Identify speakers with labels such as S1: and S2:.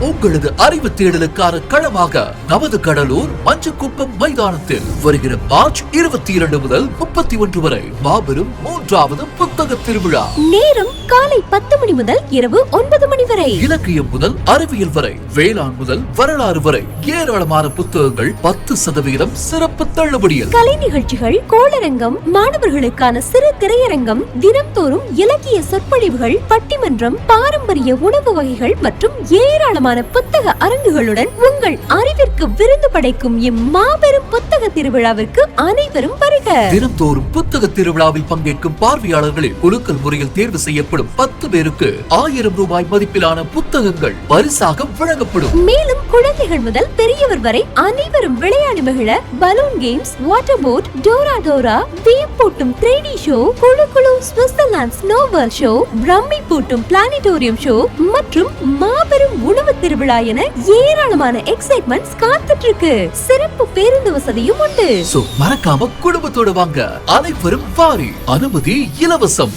S1: உங்களது அறிவு தேடலுக்கான களமாக நமது கடலூர் மஞ்சக்குப்பம் மைதானத்தில் வருகிற மார்ச் இருபத்தி இரண்டு முதல் முப்பத்தி ஒன்று வரை மாபெரும் மூன்றாவது புத்தக திருவிழா.
S2: நேரம் காலை பத்து மணி முதல் இரவு ஒன்பது மணி வரை.
S1: இலக்கியம் முதல் அறிவியல் வரை வேளாண் முதல் வரலாறு வரை ஏராளமான புத்தகங்கள் பத்து சதவிகிதம் சிறப்பு தள்ளுபடியில்.
S2: கலை நிகழ்ச்சிகள் கோளரங்கம் மாணவர்களுக்கான சிறு திரையரங்கம் தினம்தோறும் இலக்கிய சொற்பொழிவுகள் பட்டிமன்றம் பாரம்பரிய உணவு வகைகள் மற்றும் ஏராளமான புத்தக அரங்குகளுடன் உங்கள் அறிவிற்கு விருந்து படைக்கும் இம்மாபெரும் புத்தக திருவிழாவிற்கு அனைவரும் வருக.
S1: தினம்தோறும் புத்தக திருவிழாவில் பங்கேற்கும் பார்வையாளர்களில் குலுக்கல் முறையில் தேர்வு செய்யப்படும் பத்து பேருக்கு ஆயிரம் ரூபாய் மதிப்பிலான புத்தகங்கள் பரிசாக வழங்கப்படும்.
S2: மேலும் குழந்தைகள் முதல் பெரியவர் வரை அனைவரும் விளையாடி மகிழ balloon games water boat Dora Dora வியப்பூட்டும் three D show குழு குழு ஸ்விட்சர்லாந்து ஸ்னோபால் ஷோ பிரம்மி பூட்டும் பிளானட்டோரியம் ஷோ மற்றும் திருவிழா என ஏராளமான எக்ஸைட்மெண்ட்ஸ் காத்துட்டு இருக்கு சிறப்பு பேருந்து வசதியும் உண்டு.
S1: சோ மறக்காம குடும்பத்தோடு வாங்க. அனைவரும் வாரி. அனுமதி இலவசம்.